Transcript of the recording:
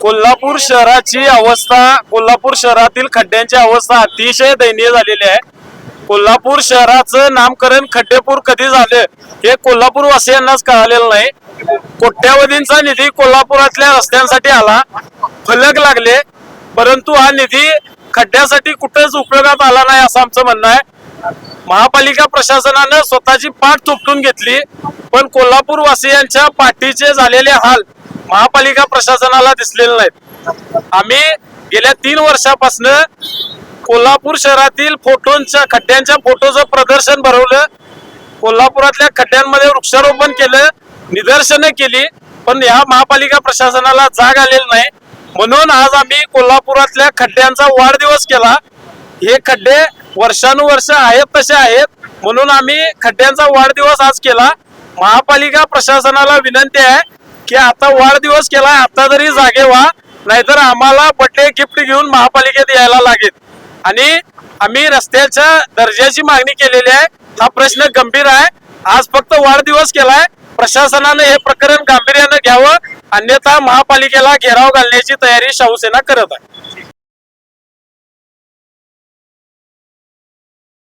कोल्हापूर शहराची अवस्था कोल्हापूर शहरातील खड्ड्यांची अवस्था अतिशय दयनीय झालेली आहे. कोल्हापूर शहराचं नामकरण खड्डेपूर कधी झालं हे कोल्हापूर वासियांनाच कळालेलं नाही. कोट्यावधींचा निधी कोल्हापुरातल्या रस्त्यांसाठी आला फलक लागले परंतु हा निधी खड्ड्यासाठी कुठेच उपयोगात आला नाही असं आमचं म्हणणं आहे. महापालिका प्रशासनानं स्वतःची पाठ थोपटून घेतली पण कोल्हापूर वासियांच्या पाठीचे झालेले हाल महापालिका प्रशासनाला दिसलेले नाहीत. आम्ही गेल्या तीन वर्षापासून कोल्हापूर शहरातील फोटोंच्या खड्ड्यांच्या फोटोचं प्रदर्शन भरवलं. कोल्हापुरातल्या खड्ड्यांमध्ये वृक्षारोपण केलं निदर्शनं केली पण या महापालिका प्रशासनाला जाग आलेली नाही. म्हणून आज आम्ही कोल्हापुरातल्या खड्ड्यांचा वाढदिवस केला. हे खड्डे वर्षानुवर्ष आहेत तसे आहेत. म्हणून आम्ही खड्ड्यांचा वाढदिवस आज केला. महापालिका प्रशासनाला विनंती आहे की आता वाढदिवस केला आता तरी जागे व्हा. नाहीतर आम्हाला बड्डे गिफ्ट घेऊन महापालिकेत यायला लागेल. आणि आम्ही रस्त्याच्या दर्जाची मागणी केलेली आहे. हा प्रश्न गंभीर आहे. आज फक्त वाढदिवस केलाय. प्रशासनाने हे प्रकरण गांभीर्यानं घ्यावं. अन्यथा महापालिकेला घेराव घालण्याची तयारी शाहूसेना करत आहे.